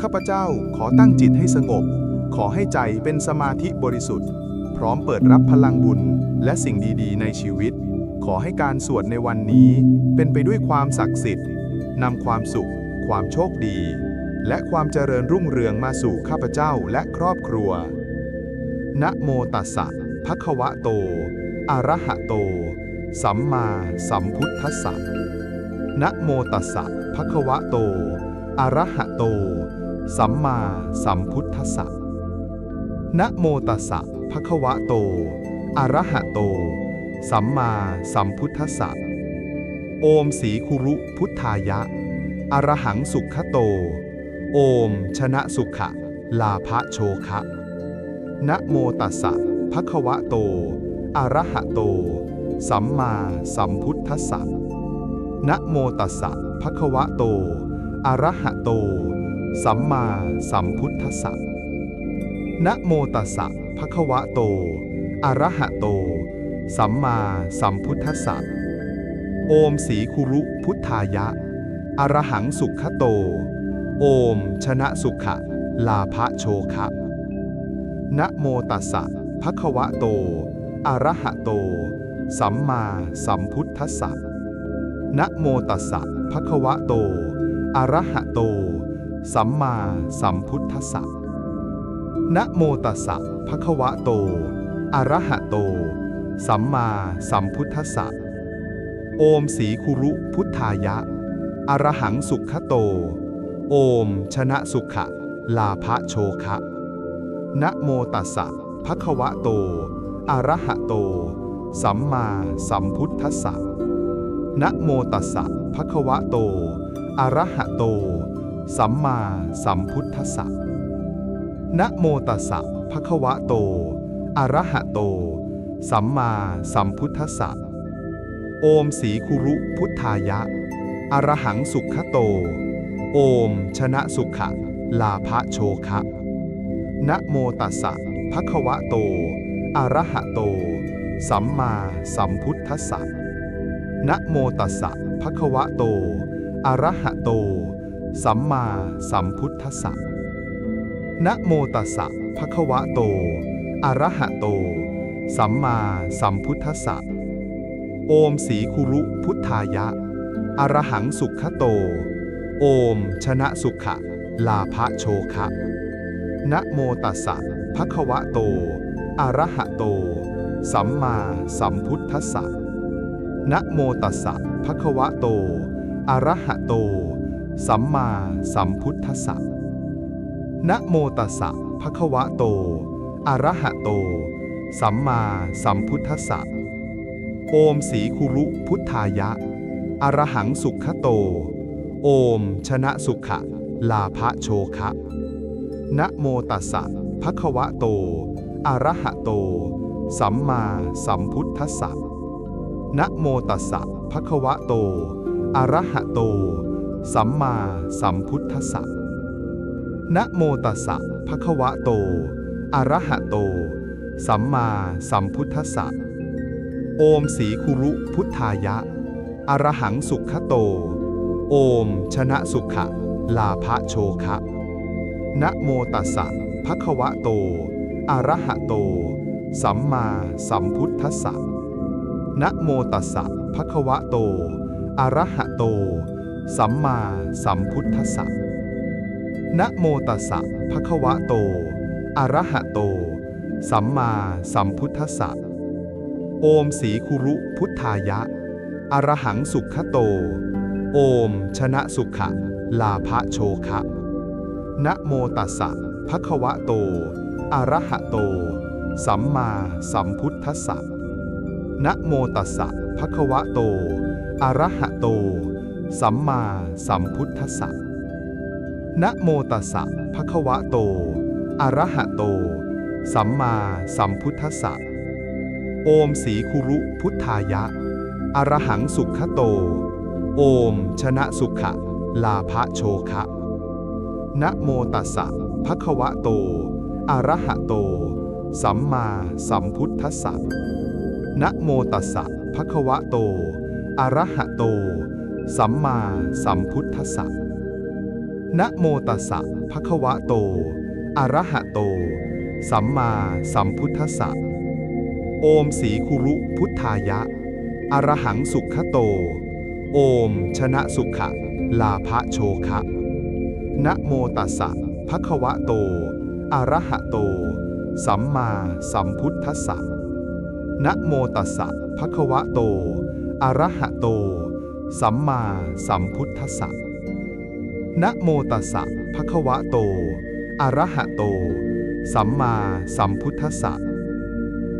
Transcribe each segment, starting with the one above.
ข้าพเจ้าขอตั้งจิตให้สงบ ขอให้ใจเป็นสมาธิบริสุทธิ์ พร้อมเปิดรับพลังบุญและสิ่งดีๆ ในชีวิต ขอให้การสวดในวันนี้ เป็นไปด้วยความศักดิ์สิทธิ์นำความสุข ความโชคดี และความเจริญรุ่งเรืองมาสู่ข้าพเจ้าและครอบครัว นะโมตัสสะภะคะวะโต อะระหะโต สัมมาสัมพุทธัสสะนะโมตัสสะภะคะวะโต อะระหะโต สัมมาสัมพุทธัสสะนะโมตัสสะภะคะวะโต อะระหะโต สัมมาสัมพุทธัสสะ โอมสีคุรุพุทธายะอรหังสุขโต โอมชนะสุขะ ลาภโชคะนะโมตัสสะภะคะวะโต อะระหะโต สัมมาสัมพุทธัสสะนะโมตัสสะภะคะวะโต อะระหะโต สัมมาสัมพุทธสสะนะโมตัสสะภะคะวะโต อะระหะโต สัมมาสัมพุทธสสะโอมสีคุรุพุทธายะอระหังสุขโต โอมชนะสุขะ ลาภโชคะนะโมตัสสะภะคะวะโต อะระหะโต สัมมาสัมพุทธัสสะนะโมตัสสะภะคะวะโต อะระหะโต สัมมาสัมพุทธัสสะนะโมตัสสะภะคะวะโต อะระหะโต สัมมาสัมพุทธัสสะ โอมสีคุรุพุทธายะ อะระหังสุขโต โอมชนะสุขะ ลาภโชคะนะโมตัสสะภะคะวะโต อะระหะโต สัมมาสัมพุทธัสสะนะโมตัสสะภะคะวะโต อะระหะโต สัมมาสัมพุทธัสสะนะโมตัสสะภะคะวะโต อะระหะโต สัมมาสัมพุทธัสสะ โอมสีคุรุพุทธายะ อะระหังสุขโต โอมชนะสุขะ ลาภโชคะนะโมตัสสะภะคะวะโต อะระหะโต สัมมาสัมพุทธัสสะนะโมตัสสะภะคะวะโต อะระหะโต สัมมาสัมพุทธสสะนะโมตัสสะภะคะวะโต อะระหะโต สัมมาสัมพุทธสสะโอมสีคุรุพุทธายะ อรหังสุขโต โอมชนะสุขะ ลาภโชคะนะโมตัสสะภะคะวะโต อะระหะโต สัมมาสัมพุทธสสะนะโมตัสสะภะคะวะโต อะระหะโต สัมมาสัมพุทธัสสะนะโมตัสสะภะคะวะโต อะระหะโต สัมมาสัมพุทธัสสะ โอมสีคุรุพุทธายะอรหังสุขโต โอมชนะสุขะ ลาภโชคะนะโมตัสสะภะคะวะโต อะระหะโต สัมมาสัมพุทธัสสะนะโมตัสสะภะคะวะโต อะระหะโต สัมมาสัมพุทธสสะนะโมตัสสะภะคะวะโต อะระหะโต สัมมาสัมพุทธสสะโอมสีคุรุพุทธายะ อรหังสุขโต โอมชนะสุขะ ลาภโชคะนะโมตัสสะภะคะวะโต อะระหะโต สัมมาสัมพุทธสสะนะโมตัสสะภะคะวะโต อะระหะโต สัมมาสัมพุทธัสสะนะโมตัสสะภะคะวะโต อะระหะโต สัมมาสัมพุทธัสสะ โอมสีคุรุพุทธายะ อะระหังสุขโต โอมชนะสุขะ ลาภโชคะนะโมตัสสะภะคะวะโต อะระหะโต สัมมาสัมพุทธัสสะนะโมตัสสะภะคะวะโต อะระหะโต สัมมาสัมพุทธัสสะนะโมตัสสะภะคะวะโต อะระหะโต สัมมาสัมพุทธัสสะ โอมสีคุรุพุทธายะ อะระหังสุขโต โอมชนะสุขะ ลาภโชคะนะโมตัสสะภะคะวะโต อะระหะโต สัมมาสัมพุทธัสสะนะโมตัสสะภะคะวะโต อะระหะโต สัมมาสัมพุทธัสสะนะโมตัสสะภะคะวะโต อะระหะโต สัมมาสัมพุทธัสสะ โอมสีคุรุพุทธายะ อะระหังสุขโต โอมชนะสุขะ ลาภโชคะนะโมตัสสะภะคะวะโต อะระหะโต สัมมาสัมพุทธัสสะนะโมตัสสะภะคะวะโต อะระหะโต สัมมาสัมพุทธัสสะนะโมตัสสะภะคะวะโต อะระหะโต สัมมาสัมพุทธัสสะ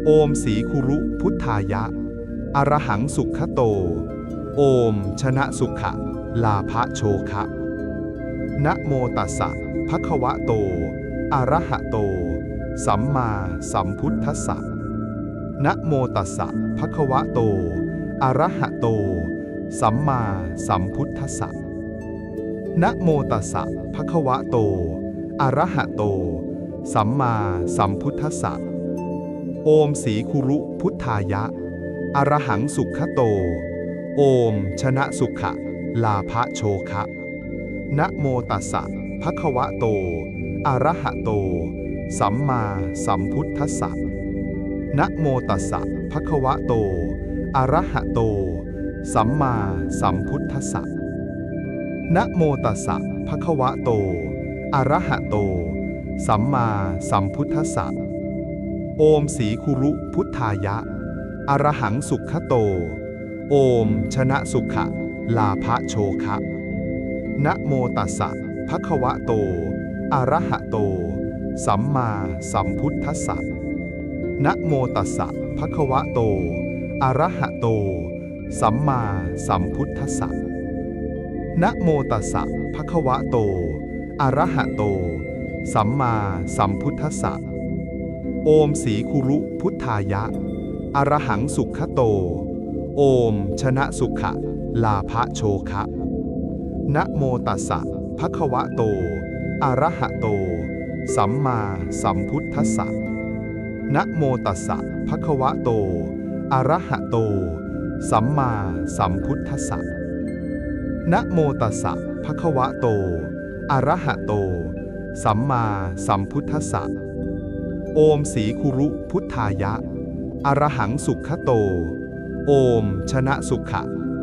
โอมสีคุรุพุทธายะ อะระหังสุขโต โอมชนะสุขะ ลาภโชคะนะโมตัสสะภะคะวะโต อะระหะโต สัมมาสัมพุทธัสสะนะโมตัสสะภะคะวะโต อะระหะโต สัมมาสัมพุทธัสสะนะโมตัสสะภะคะวะโต อะระหะโต สัมมาสัมพุทธัสสะ โอมสีคุรุพุทธายะอระหังสุขโต โอมชนะสุขะ ลาภโชคะนะโมตัสสะภะคะวะโต อะระหะโต สัมมาสัมพุทธัสสะนะโมตัสสะภะคะวะโต อะระหะโต สัมมาสัมพุทธสสะนะโมตัสสะภะคะวะโต อะระหะโต สัมมาสัมพุทธสสะโอมสีคุรุพุทธายะ อรหังสุขโต โอมชนะสุขะ ลาภโชคะนะโมตัสสะภะคะวะโต อะระหะโต สัมมาสัมพุทธสสะนะโมตัสสะภะคะวะโต อะระหะโต สัมมาสัมพุทธัสสะนะโมตัสสะภะคะวะโต อะระหะโต สัมมาสัมพุทธัสสะโอมสีคุรุพุทธายะ อรหังสุขโต โอมชนะสุขะ ลาภโชคะนะโมตัสสะภะคะวะโต อะระหะโต สัมมาสัมพุทธัสสะนะโมตัสสะภะคะวะโต อะระหะโต สัมมาสัมพุทธัสสะนะโมตัสสะภะคะวะโต อะระหะโต สัมมาสัมพุทธัสสะ โอมสีคุรุพุทธายะอระหังสุขโต โอมชนะสุขะ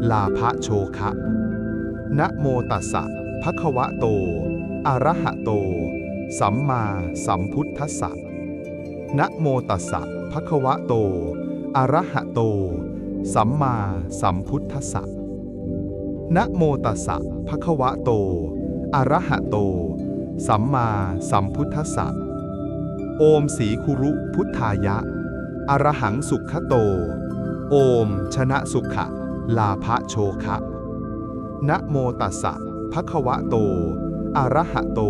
ลาภโชคะนะโมตัสสะภะคะวะโต อะระหะโต สัมมาสัมพุทธัสสะนะโมตัสสะภะคะวะโต อะระหะโต สัมมาสัมพุทธัสสะนะโมตัสสะภะคะวะโต อะระหะโต สัมมาสัมพุทธัสสะ โอมสีคุรุพุทธายะอระหังสุขโต โอมชนะสุขะ ลาภโชคะนะโมตัสสะภะคะวะโต อะระหะโต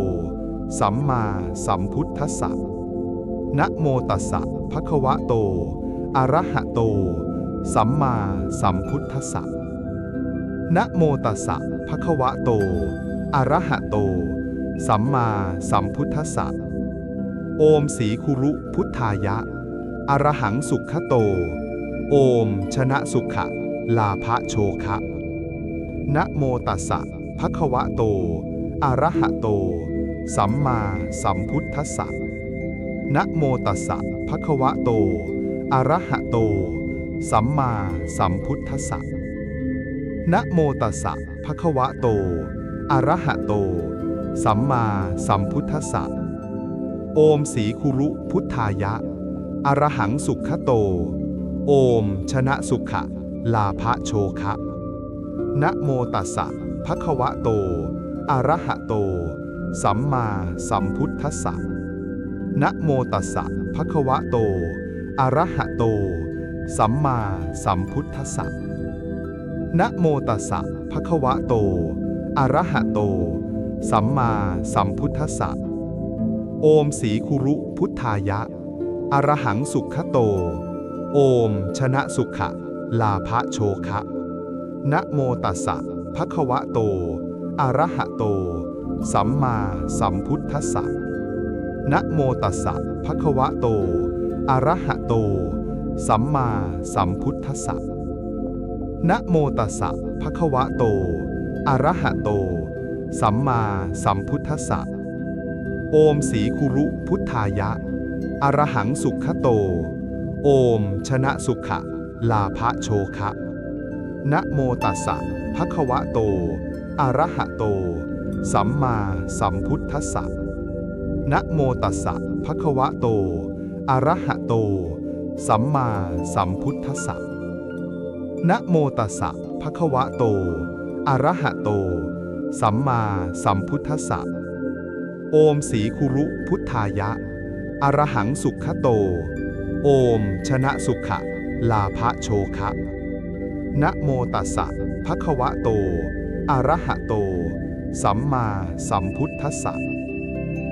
สัมมาสัมพุทธัสสะนะโมตัสสะภะคะวะโต อะระหะโต สัมมาสัมพุทธัสสะนะโมตัสสะภะคะวะโต อะระหะโต สัมมาสัมพุทธัสสะโอมสีคุรุพุทธายะ อรหังสุขโต โอมชนะสุขะ ลาภโชคะนะโมตัสสะภะคะวะโต อะระหะโต สัมมาสัมพุทธัสสะนะโมตัสสะภะคะวะโต อะระหะโต สัมมาสัมพุทธัสสะนะโมตัสสะภะคะวะโต อะระหะโต สัมมาสัมพุทธัสสะโอมสีคุรุพุทธายะ อรหังสุขโต โอมชนะสุขะ ลาภโชคะนะโมตัสสะภะคะวะโต อะระหะโต สัมมาสัมพุทธัสสะนะโมตัสสะภะคะวะโต อะระหะโต สัมมาสัมพุทธัสสะนะโมตัสสะภะคะวะโต อะระหะโต สัมมาสัมพุทธัสสะ โอมสีคุรุพุทธายะอระหังสุขโต โอมชนะสุขะ ลาภโชคะนะโมตัสสะภะคะวะโต อะระหะโต สัมมาสัมพุทธัสสะนะโมตัสสะภะคะวะโต อะระหะโต สัมมาสัมพุทธัสสะนะโมตัสสะภะคะวะโต อะระหะโต สัมมาสัมพุทธัสสะโอมสีคุรุพุทธายะ อรหังสุขโต โอมชนะสุขะ ลาภโชคะนะโมตัสสะภะคะวะโต อะระหะโต สัมมาสัมพุทธัสสะนะโมตัสสะภะคะวะโต อะระหะโต สัมมาสัมพุทธสสะนะโมตัสสะภะคะวะโต อะระหะโต สัมมาสัมพุทธสสะโอมสีคุรุพุทธายะ อรหังสุขโต โอมชนะสุขะ ลาภโชคะนะโมตัสสะภะคะวะโต อะระหะโต สัมมาสัมพุทธัสสะ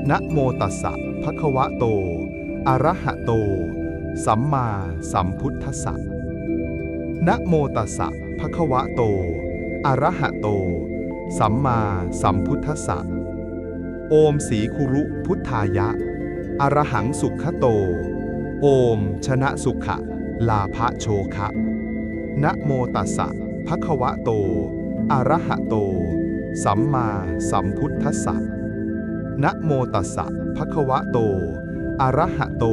นะโมตัสสะภะคะวะโต อะระหะโต สัมมาสัมพุทธัสสะนะโมตัสสะภะคะวะโต อะระหะโต สัมมาสัมพุทธัสสะโอมสีคุรุพุทธายะ อระหังสุขโต โอมชนะสุขะ ลาภโชคะนะโมตัสสะภะคะวะโต อะระหะโต สัมมาสัมพุทธัสสะนะโมตัสสะภะคะวะโต อะระหะโต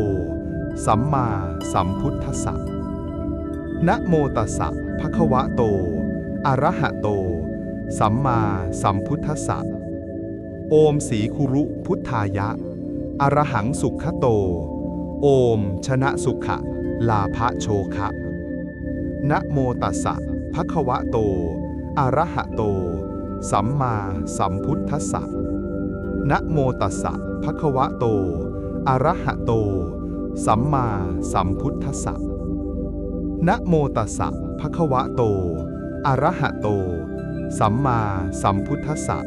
สัมมาสัมพุทธัสสะนะโมตัสสะภะคะวะโต อะระหะโต สัมมาสัมพุทธัสสะ โอมสีคุรุพุทธายะ อะระหังสุขโต โอมชนะสุขะ ลาภโชคะนะโมตัสสะภะคะวะโต อะระหะโต สัมมาสัมพุทธัสสะนะโมตัสสะภะคะวะโต อะระหะโต สัมมาสัมพุทธสสะนะโมตัสสะภะคะวะโต อะระหะโต สัมมาสัมพุทธสสะ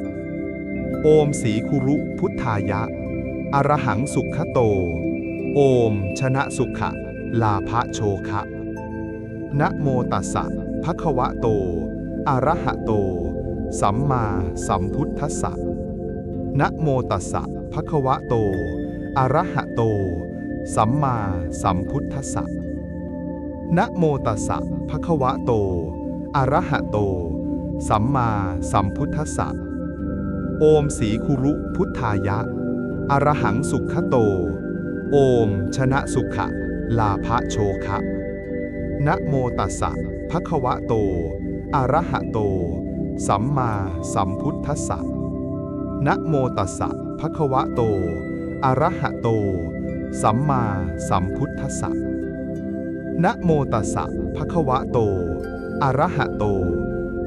โอมสีคุรุพุทธายะ อรหังสุขโต โอมชนะสุขะ ลาภโชคะนะโมตัสสะภะคะวะโต อะระหะโต สัมมาสัมพุทธสสะนะโมตัสสะภะคะวะโต อะระหะโต สัมมาสัมพุทธัสสะนะโมตัสสะภะคะวะโต อะระหะโต สัมมาสัมพุทธัสสะ โอมสีคุรุพุทธายะอรหังสุขโต โอมชนะสุขะ ลาภโชคะนะโมตัสสะภะคะวะโต อะระหะโต สัมมาสัมพุทธัสสะนะโมตัสสะภะคะวะโต อะระหะโต สัมมาสัมพุทธัสสะนะโมตัสสะภะคะวะโต อะระหะโต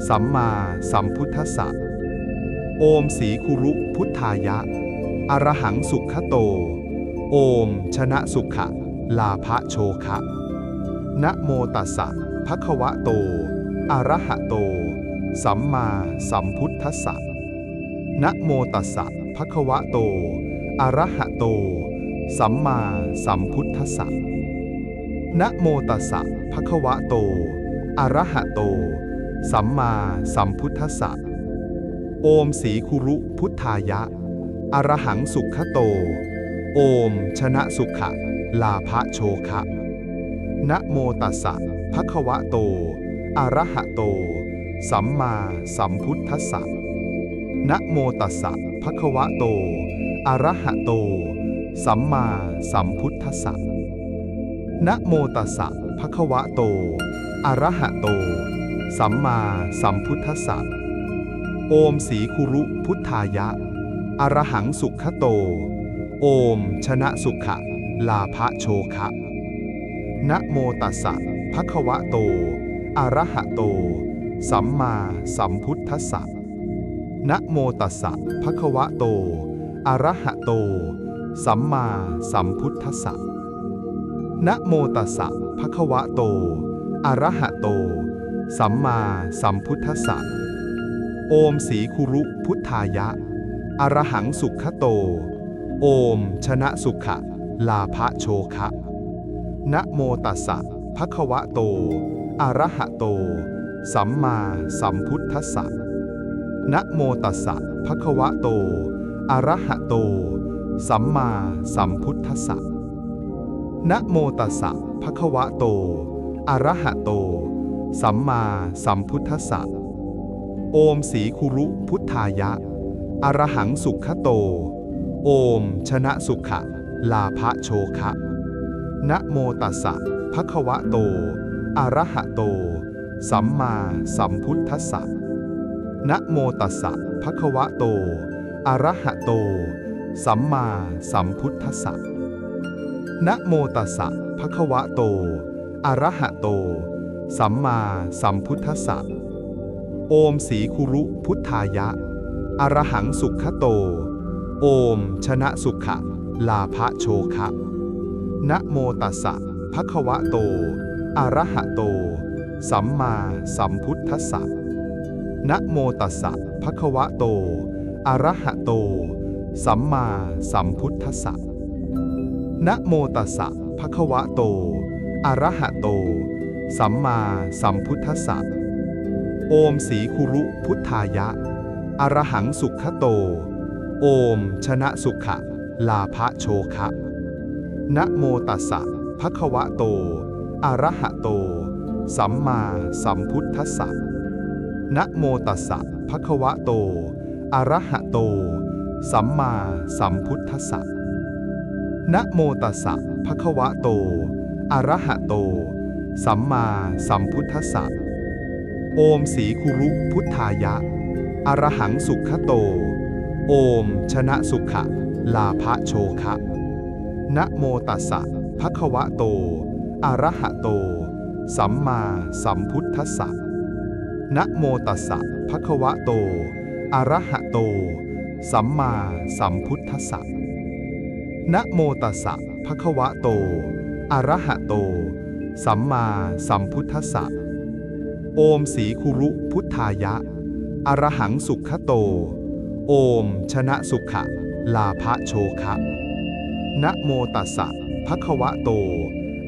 สัมมาสัมพุทธัสสะ โอมสีคุรุพุทธายะ อะระหังสุขโต โอมชนะสุขะ ลาภโชคะนะโมตัสสะภะคะวะโต อะระหะโต สัมมาสัมพุทธัสสะนะโมตัสสะภะคะวะโต อะระหะโต สัมมาสัมพุทธัสสะนะโมตัสสะภะคะวะโต อะระหะโต สัมมาสัมพุทธัสสะ โอมสีคุรุพุทธายะ อะระหังสุขโต โอมชนะสุขะ ลาภโชคะนะโมตัสสะภะคะวะโต อะระหะโต สัมมาสัมพุทธัสสะนะโมตัสสะภะคะวะโต อะระหะโต สัมมาสัมพุทธัสสะนะโมตัสสะภะคะวะโต อะระหะโต สัมมาสัมพุทธัสสะ โอมสีคุรุพุทธายะ อะระหังสุขโต โอมชนะสุขะ ลาภโชคะนะโมตัสสะภะคะวะโต อะระหะโต สัมมาสัมพุทธัสสะนะโมตัสสะภะคะวะโต อะระหะโต สัมมาสัมพุทธัสสะนะโมตัสสะภะคะวะโต อะระหะโต สัมมาสัมพุทธัสสะ โอมสีคุรุพุทธายะ อะระหังสุขโต โอมชนะสุขะ ลาภโชคะนะโมตัสสะภะคะวะโต อะระหะโต สัมมาสัมพุทธัสสะนะโมตัสสะภะคะวะโต อะระหะโต สัมมาสัมพุทธัสสะนะโมตัสสะภะคะวะโต อะระหะโต สัมมาสัมพุทธัสสะ โอมสีคุรุพุทธายะอรหังสุขโต โอมชนะสุขะ ลาภโชคะนะโมตัสสะภะคะวะโต อะระหะโต สัมมาสัมพุทธัสสะนะโมตัสสะภะคะวะโต อะระหะโต สัมมาสัมพุทธัสสะนะโมตัสสะภะคะวะโต อะระหะโต สัมมาสัมพุทธัสสะ โอมสีคุรุพุทธายะ อะระหังสุขโต โอมชนะสุขะ ลาภโชคะนะโมตัสสะภะคะวะโต อะระหะโต สัมมาสัมพุทธัสสะนะโมตัสสะภะคะวะโต อะระหะโต สัมมาสัมพุทธัสสะนะโมตัสสะภะคะวะโต อะระหะโต สัมมาสัมพุทธัสสะ โอมสีคุรุพุทธายะอรหังสุขโต โอมชนะสุขะ ลาภโชคะนะโมตัสสะภะคะวะโต อะระหะโต สัมมาสัมพุทธัสสะนะโมตัสสะภะคะวะโต อะระหะโต สัมมาสัมพุทธสสะนะโมตัสสะภะคะวะโต อะระหะโต สัมมาสัมพุทธสสะโอมสีคุรุพุทธายะ อรหังสุขโต โอมชนะสุขะ ลาภโชคะนะโมตัสสะภะคะวะโต อะระหะโต สัมมาสัมพุทธัสสะนะโมตัสสะภะคะวะโต อะระหะโต สัมมาสัมพุทธสสะนะโมตัสสะภะคะวะโต อะระหะโต สัมมาสัมพุทธสสะโอมสีคุรุพุทธายะ อรหังสุขโต โอมชนะสุขะ ลาภโชคะนะโมตัสสะภะคะวะโต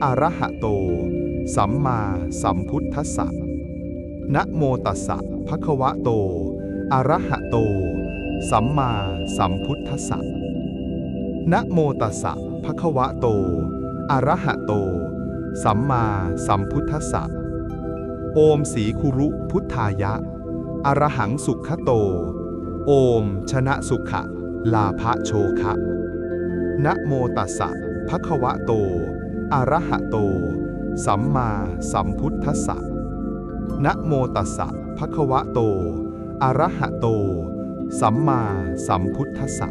อะระหะโต สัมมาสัมพุทธสสะนะโมตัสสะภะคะวะโต อะระหะโต สัมมาสัมพุทธัสสะนะโมตัสสะภะคะวะโต อะระหะโต สัมมาสัมพุทธัสสะโอมสีคุรุพุทธายะ อรหังสุขโต โอมชนะสุขะ ลาภโชคะนะโมตัสสะภะคะวะโต อะระหะโต สัมมาสัมพุทธัสสะนะโมตัสสะภะคะวะโต อะระหะโต สัมมาสัมพุทธสสะ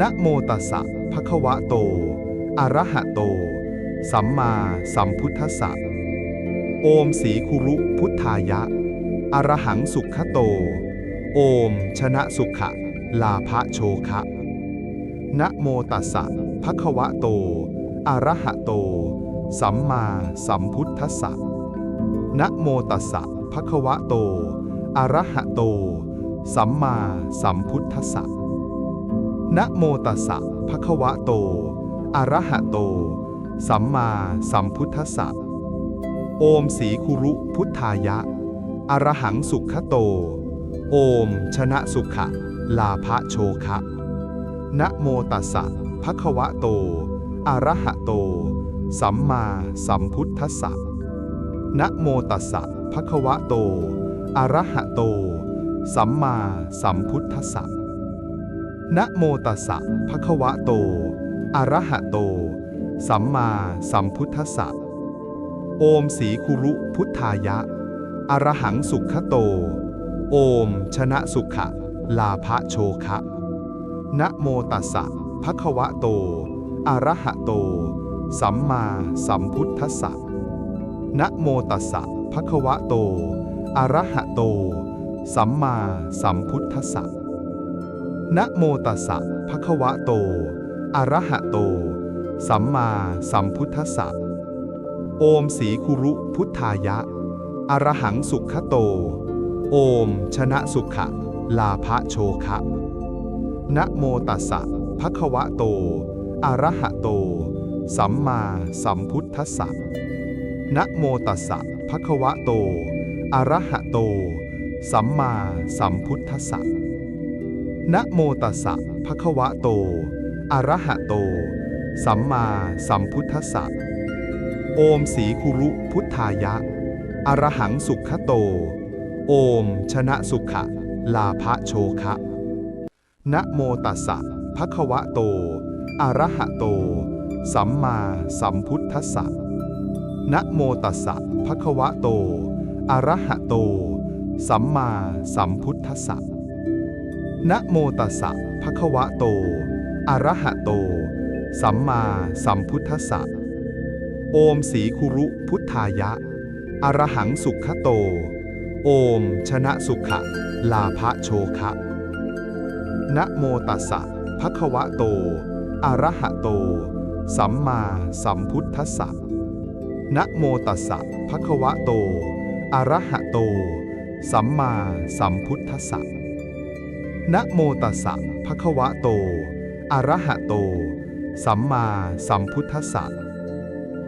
นะโมตัสสะภะคะวะโต อะระหะโต สัมมาสัมพุทธสสะโอมสีคุรุพุทธายะ อรหังสุขโต โอมชนะสุขะ ลาภโชคะนะโมตัสสะภะคะวะโต อะระหะโต สัมมาสัมพุทธสสะนะโมตัสสะภะคะวะโต อะระหะโต สัมมาสัมพุทธัสสะนะโมตัสสะภะคะวะโต อะระหะโต สัมมาสัมพุทธัสสะ โอมสีคุรุพุทธายะอระหังสุขโต โอมชนะสุขะ ลาภโชคะนะโมตัสสะภะคะวะโต อะระหะโต สัมมาสัมพุทธัสสะนะโมตัสสะภะคะวะโต อะระหะโต สัมมาสัมพุทธัสสะนะโมตัสสะภะคะวะโต อะระหะโต สัมมาสัมพุทธัสสะโอมสีคุรุพุทธายะ อรหังสุขโต โอมชนะสุขะ ลาภโชคะนะโมตัสสะภะคะวะโต อะระหะโต สัมมาสัมพุทธัสสะนะโมตัสสะภะคะวะโต อะระหะโต สัมมาสัมพุทธสสะนะโมตัสสะภะคะวะโต อะระหะโต สัมมาสัมพุทธสสะโอมสีคุรุพุทธายะ อรหังสุขโต โอมชนะสุขะ ลาภโชคะนะโมตัสสะภะคะวะโต อะระหะโต สัมมาสัมพุทธัสสะนะโมตัสสะภะคะวะโต อะระหะโต สัมมาสัมพุทธัสสะนะโมตัสสะภะคะวะโต อะระหะโต สัมมาสัมพุทธัสสะโอมสีคุรุพุทธายะ อรหังสุขโต โอมชนะสุขะ ลาภโชคะนะโมตัสสะภะคะวะโต อะระหะโต สัมมาสัมพุทธัสสะนะโมตัสสะภะคะวะโต อะระหะโต สัมมาสัมพุทธัสสะนะโมตัสสะภะคะวะโต อะระหะโต สัมมาสัมพุทธัสสะ โอมสีคุรุพุทธายะ อะระหังสุขโต โอมชนะสุขะ ลาภโชคะนะโมตัสสะภะคะวะโต อะระหะโต สัมมาสัมพุทธัสสะนะโมตัสสะภะคะวะโต อะระหะโต สัมมาสัมพุทธสสะนะโมตัสสะภะคะวะโต อะระหะโต สัมมาสัมพุทธสสะ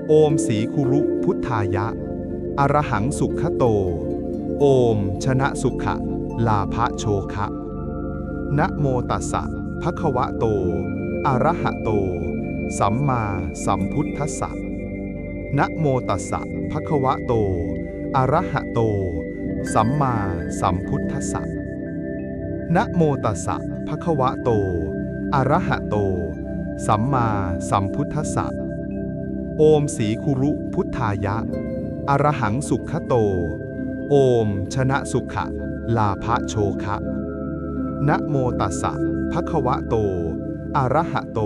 โอมสีคุรุพุทธายะ อรหังสุขโต โอมชนะสุขะ ลาภโชคะนะโมตัสสะภะคะวะโต อะระหะโต สัมมาสัมพุทธัสสะนะโมตัสสะภะคะวะโต อะระหะโต สัมมาสัมพุทธัสสะนะโมตัสสะภะคะวะโต อะระหะโต สัมมาสัมพุทธัสสะโอมสีคุรุพุทธายะ อรหังสุขโต โอมชนะสุขะ ลาภโชคะนะโมตัสสะภะคะวะโต อะระหะโต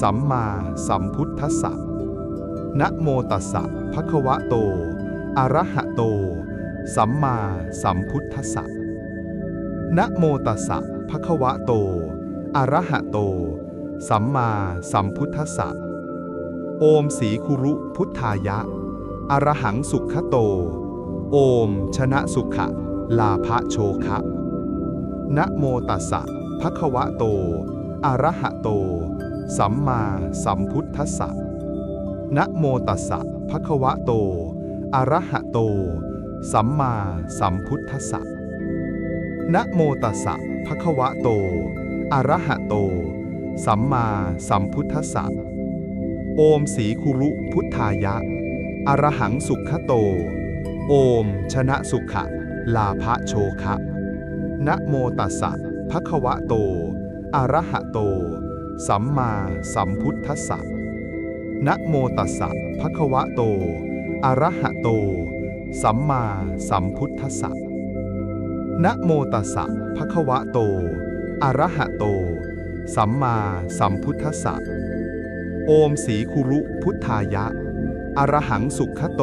สัมมาสัมพุทธัสสะนะโมตัสสะภะคะวะโต อะระหะโต สัมมาสัมพุทธัสสะนะโมตัสสะภะคะวะโต อะระหะโต สัมมาสัมพุทธัสสะ โอมสีคุรุพุทธายะ อะระหังสุขโต โอมชนะสุขะ ลาภโชคะนะโมตัสสะภะคะวะโต อะระหะโต สัมมาสัมพุทธัสสะนะโมตัสสะภะคะวะโต อะระหะโต สัมมาสัมพุทธัสสะนะโมตัสสะภะคะวะโต อะระหะโต สัมมาสัมพุทธัสสะโอมสีคุรุพุทธายะ อรหังสุขโต โอมชนะสุขะ ลาภโชคะนะโมตัสสะภะคะวะโต อะระหะโต สัมมาสัมพุทธัสสะนะโมตัสสะภะคะวะโต อะระหะโต สัมมาสัมพุทธสสะนะโมตัสสะภะคะวะโต อะระหะโต สัมมาสัมพุทธสสะโอมสีคุรุพุทธายะ อรหังสุขโต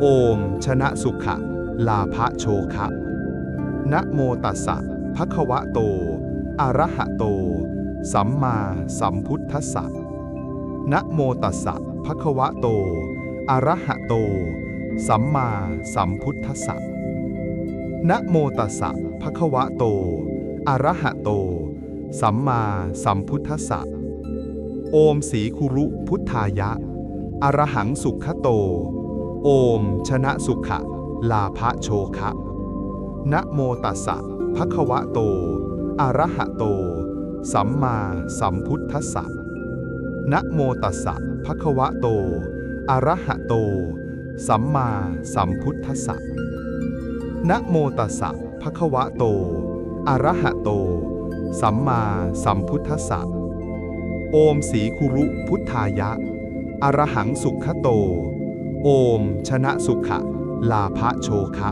โอมชนะสุขะ ลาภโชคะนะโมตัสสะภะคะวะโต อะระหะโต สัมมาสัมพุทธัสสะนะโมตัสสะภะคะวะโต อะระหะโต สัมมาสัมพุทธสสะนะโมตัสสะภะคะวะโต อะระหะโต สัมมาสัมพุทธสสะโอมสีคุรุพุทธายะ อรหังสุขโต โอมชนะสุขะ ลาภโชคะนะโมตัสสะภะคะวะโต อะระหะโต สัมมาสัมพุทธัสสะนะโมตัสสะภะคะวะโต อะระหะโต สัมมาสัมพุทธัสสะนะโมตัสสะภะคะวะโต อะระหะโต สัมมาสัมพุทธัสสะ โอมสีคุรุพุทธายะ อะระหังสุขโต โอมชนะสุขะ ลาภโชคะ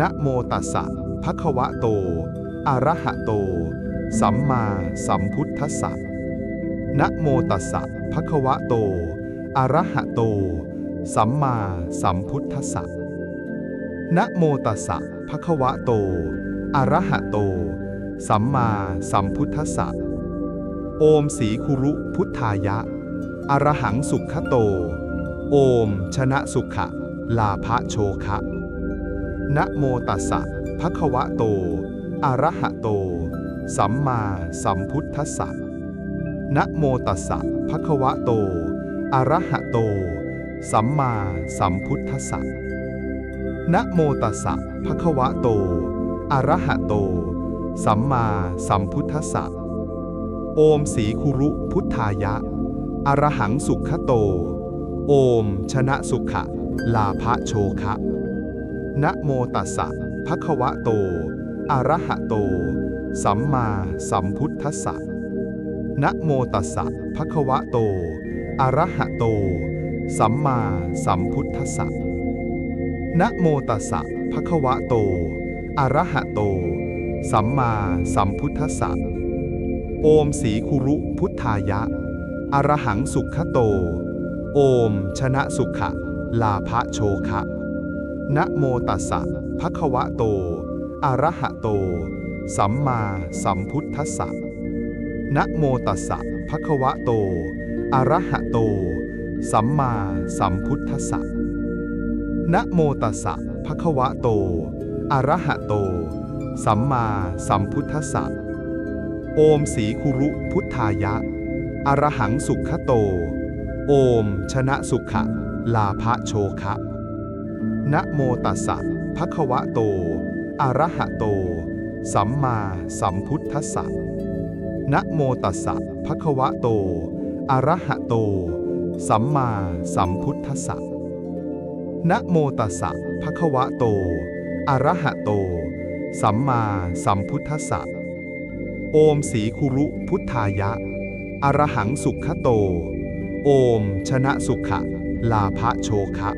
นะโมตัสสะภะคะวะโต อะระหะโต สัมมาสัมพุทธัสสะนะโมตัสสะภะคะวะโต อะระหะโต สัมมาสัมพุทธัสสะนะโมตัสสะภะคะวะโต อะระหะโต สัมมาสัมพุทธัสสะ โอมสีคุรุพุทธายะอรหังสุขโต โอมชนะสุขะ ลาภโชคะนะโมตัสสะภะคะวะโต อะระหะโต สัมมาสัมพุทธัสสะนะโมตัสสะภะคะวะโต อะระหะโต สัมมาสัมพุทธัสสะนะโมตัสสะภะคะวะโต อะระหะโต สัมมาสัมพุทธัสสะโอมสีคุรุพุทธายะ อรหังสุขโต โอมชนะสุขะ ลาภโชคะนะโมตัสสะภะคะวะโต อะระหะโต สัมมาสัมพุทธัสสะนะโมตัสสะภะคะวะโต อะระหะโต สัมมาสัมพุทธัสสะนะโมตัสสะภะคะวะโต อะระหะโต สัมมาสัมพุทธัสสะ โอมสีคุรุพุทธายะ อะระหังสุขโต โอมชนะสุขะ ลาภโชคะนะโมตัสสะภะคะวะโต อะระหะโต สัมมาสัมพุทธัสสะนะโมตัสสะภะคะวะโต อะระหะโต สัมมาสัมพุทธัสสะนะโมตัสสะภะคะวะโต อะระหะโต สัมมาสัมพุทธัสสะโอมสีคุรุพุทธายะ อรหังสุขโต โอมชนะสุขะ ลาภโชคะนะโมตัสสะภะคะวะโต อะระหะโต สัมมาสัมพุทธัสสะนะโมตัสสะภะคะวะโต อะระหะโต สัมมาสัมพุทธัสสะนะโมตัสสะภะคะวะโต อะระหะโต สัมมาสัมพุทธัสสะ โอมสีคุรุพุทธายะ อะระหังสุขะโต โอมชนะสุขะ ลาภโชคะ